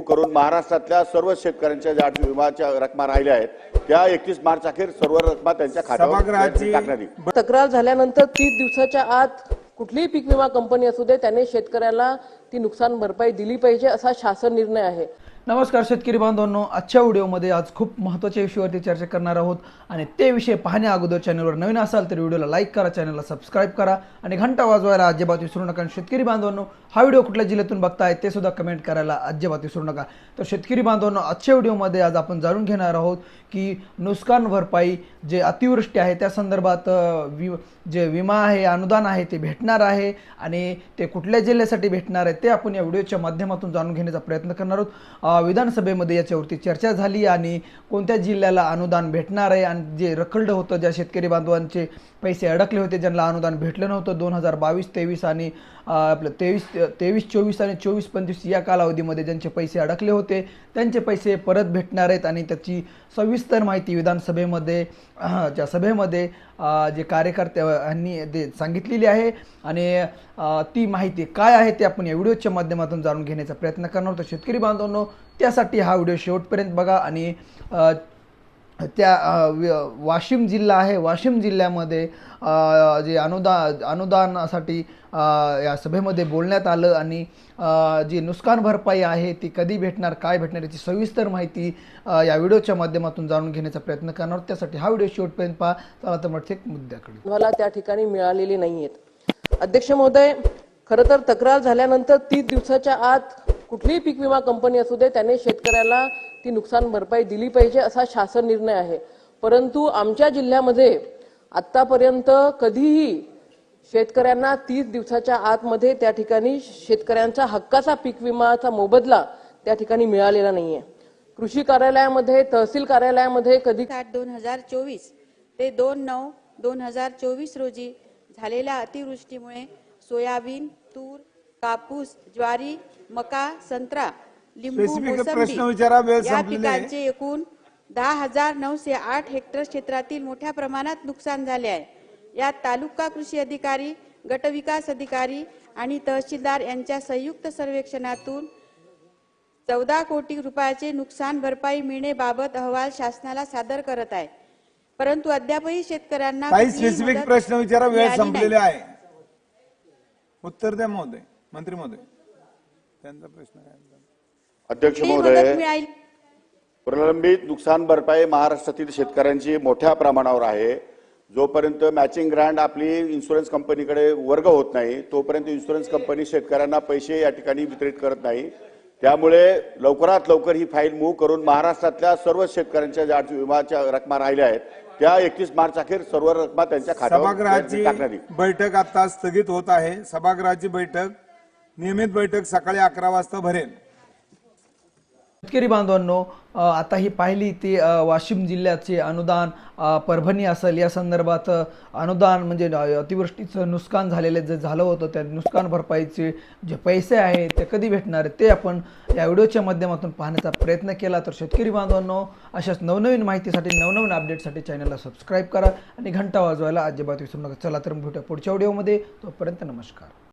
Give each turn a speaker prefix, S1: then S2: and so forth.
S1: करून महाराष्ट्रातल्या सर्व शेतकऱ्यांच्या ज्या विमाच्या रकमा राहिल्या आहेत त्या एकतीस मार्च अखेर सर्व रकमा त्यांच्या खात्यावर
S2: तक्रार झाल्यानंतर तीस दिवसाच्या आत कुठलीही पीक विमा कंपनी असू दे त्याने शेतकऱ्याला ती नुकसान भरपाई दिली पाहिजे असा शासन निर्णय आहे.
S3: नमस्कार शेतकरी बांधवांनो आजच्या व्हिडिओमध्ये आज खूप महत्त्वाच्या विषयावरती चर्चा करणार आहोत आणि ते विषय पाहण्या अगोदर चॅनलवर नवीन असाल तर व्हिडिओला लाईक करा चॅनलला सबस्क्राईब करा आणि घंटा वाजवायला अजिबात विसरू नका. आणि शेतकरी बांधवांनो हा व्हिडिओ कुठल्या जिल्ह्यातून बघताय ते सुद्धा कमेंट करायला अजिबात विसरू नका. तर शेतकरी बांधवांनो आजच्या व्हिडिओमध्ये आज आपण जाणून घेणार आहोत की नुकसान भरपाई जे अतिवृष्टी आहे त्या संदर्भात वि जे विमा आहे अनुदान आहे ते भेटणार आहे आणि ते कुठल्या जिल्ह्यासाठी भेटणार आहे ते आपण या व्हिडिओच्या माध्यमातून जाणून घेण्याचा प्रयत्न करणार आहोत. विधानसभेमध्ये याच्यावरती चर्चा झाली आणि कोणत्या जिल्ह्याला अनुदान भेटणार आहे आणि जे रखडलं होतं ज्या शेतकरी बांधवांचे पैसे अडकले होते ज्यांना अनुदान भेटलं नव्हतं. दोन हजार बावीस तेवीस आणि आपलं तेवीस तेवीस चोवीस आणि चोवीस पंचवीस या कालावधीमध्ये ज्यांचे पैसे अडकले होते त्यांचे पैसे परत भेटणार आहेत आणि त्याची सविस्तर माहिती विधानसभेमध्ये ज्या सभेमध्ये जे कार्यकर्त्यांनी ते सांगितलेली आहे आणि ती माहिती काय आहे ते आपण या व्हिडिओच्या माध्यमातून जाणून घेण्याचा प्रयत्न करणार आहोत. तर शेतकरी बांधवांनो त्यासाठी हा व्हिडिओ शेवटपर्यंत बघा आणि त्या वाशिम जिल्हा आहे. वाशिम जिल्ह्यामध्ये जे अनुदान अनुदानासाठी या सभेमध्ये बोलण्यात आलं आणि जी नुकसान भरपाई आहे ती कधी भेटणार काय भेटणार याची सविस्तर माहिती या व्हिडिओच्या माध्यमातून जाणून घेण्याचा प्रयत्न करणार त्यासाठी हा व्हिडिओ शेवटपर्यंत पहा. चला तर मग मुद्द्याकडे
S2: मला त्या ठिकाणी मिळालेली नाही आहेत अध्यक्ष महोदय खरं तर तक्रार झाल्यानंतर तीस दिवसाच्या आत कुठलीही पीक विमा कंपनी असू दे त्याने शेतकऱ्याला ती नुकसान भरपाई दिली पाहिजे असा शासन निर्णय आहे. परंतु आमच्या जिल्ह्यामध्ये आतापर्यंत कधीही शेतकऱ्यांना तीस दिवसाच्या आतमध्ये त्या ठिकाणी शेतकऱ्यांचा हक्काचा पीक विमाचा मोबदला त्या ठिकाणी मिळालेला नाहीये. कृषी कार्यालयामध्ये तहसील कार्यालयामध्ये कधी
S4: साठ दोन हजार चोवीस ते दोन नऊ दोन हजार चोवीस रोजी झालेल्या अतिवृष्टीमुळे सोयाबीन तूर कापूस ज्वारी मका संत्रा लिंबू मोसंबी या. पिकांचे एकूण दहा हजार नऊशे आठ हेक्टर क्षेत्रातील मोठ्या प्रमाणात नुकसान झाले आहे यात तालुका कृषी अधिकारी गटविकास अधिकारी आणि तहसीलदार यांच्या संयुक्त सर्वेक्षणातून चौदा कोटी रुपयाचे नुकसान भरपाई मिळण्याबाबत अहवाल शासनाला सादर करत आहे परंतु अद्यापही शेतकऱ्यांना
S5: स्पेसिफिक प्रश्न विचारा वेळ संपलेले. आहे उत्तर द्या महोदय मंत्री महोदय त्यांचा प्रश्न काय
S1: अध्यक्ष महोदय प्रलंबित नुकसान भरपाई महाराष्ट्रातील शेतकऱ्यांची मोठ्या प्रमाणावर आहे. जोपर्यंत मॅचिंग ग्रँड आपली इन्शुरन्स कंपनीकडे वर्ग होत नाही तोपर्यंत इन्शुरन्स कंपनी शेतकऱ्यांना पैसे या ठिकाणी वितरित करत नाही. त्यामुळे लवकरात लवकर ही फाईल मूव्ह करून महाराष्ट्रातल्या सर्व शेतकऱ्यांच्या ज्या विमाच्या रकमा राहिल्या आहेत. त्या एकतीस मार्च अखेर सर्व रकमा त्यांच्या खात्यावर
S5: सभागृहाची बैठक आता स्थगित होत आहे. सभागृहाची बैठक नियमित बैठक सकाळी अकरा वाजता भरेल.
S3: शेतकरी बांधवांनो आता ही पाहिली ती वाशिम जिल्ह्याचे अनुदान परभणी असेल या संदर्भात अनुदान म्हणजे अतिवृष्टीचं नुकसान झालेलं जे झालं होतं त्या नुकसान भरपाईचे जे पैसे आहेत ते कधी भेटणार ते आपण या व्हिडिओच्या माध्यमातून पाहण्याचा प्रयत्न केला. तर शेतकरी बांधवांनो अशाच नवनवीन माहितीसाठी नवनवीन अपडेटसाठी चॅनलला सबस्क्राईब करा आणि घंटा वाजवायला अजिबात विसरू नका. चला तर भेटूया पुढच्या व्हिडिओमध्ये. तोपर्यंत नमस्कार.